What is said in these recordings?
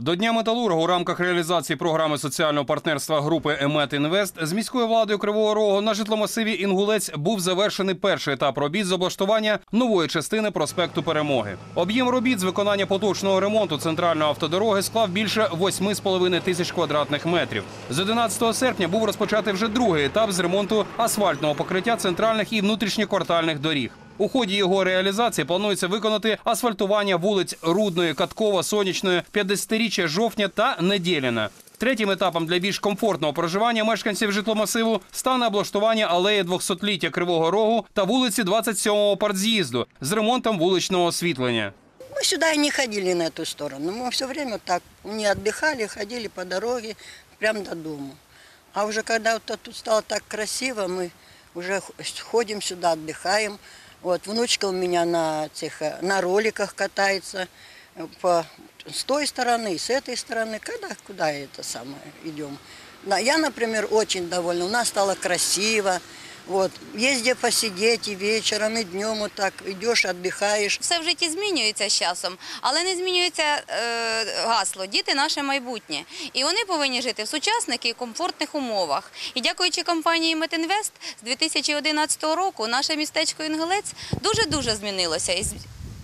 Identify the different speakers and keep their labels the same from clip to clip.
Speaker 1: До Дня металурга у рамках реалізації програми соціального партнерства групи Емет Інвест з міською владою Кривого Рогу на житломасиві Інгулець був завершений перший етап робіт з облаштування нової частини проспекту Перемоги. Об'єм робіт з виконання поточного ремонту центральної автодороги склав більше 8,5 тисяч квадратних метрів. З 11 серпня був розпочатий вже другий етап з ремонту асфальтного покриття центральних і внутрішньоквартальних доріг. У ході його реалізації планується виконати асфальтування вулиць Рудної, Каткова, Сонячної, 50-річчя жовтня та Недєліна. Третім етапом для більш комфортного проживання мешканців житломасиву стане облаштування алеї 200-ліття Кривого Рогу та вулиці 27-го партз'їзду з ремонтом вуличного освітлення.
Speaker 2: Мы сюда и не ходили на эту сторону. Мы все время так не отдыхали, ходили по дороге прямо до дома. А уже когда вот тут стало так красиво, мы уже х- ходим сюда, отдыхаем. Вот внучка у меня на, этих, э, на роликах катается э, по, с той стороны и с этой стороны. Когда, куда это самое идем? Я, например, очень довольна. У нас стало красиво. Вот. Есть где посидеть и вечером, и днем вот так идешь, отдыхаешь.
Speaker 3: Все в житті змінюється з часом, але не змінюється е, гасло Діти наше майбутнє. І вони повинні жити в сучасних і комфортних умовах. І дякуючи компанії Метінвест з 2011 року наше містечко Інгелець дуже-дуже змінилося.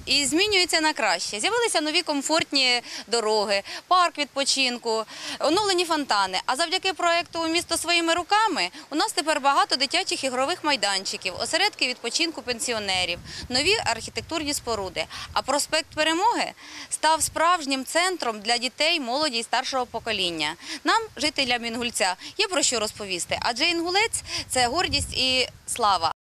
Speaker 3: І змінюється на краще. З'явилися нові комфортні дороги, парк відпочинку, оновлені фонтани. А завдяки проекту Місто своїми руками у нас тепер багато дитячих ігрових майданчиків, осередки відпочинку пенсіонерів, нові архітектурні споруди. А проспект Перемоги став справжнім центром для дітей, молоді і старшого покоління. Нам, жителям Інгульця, є про що розповісти, адже Інгулець це гордість і слава.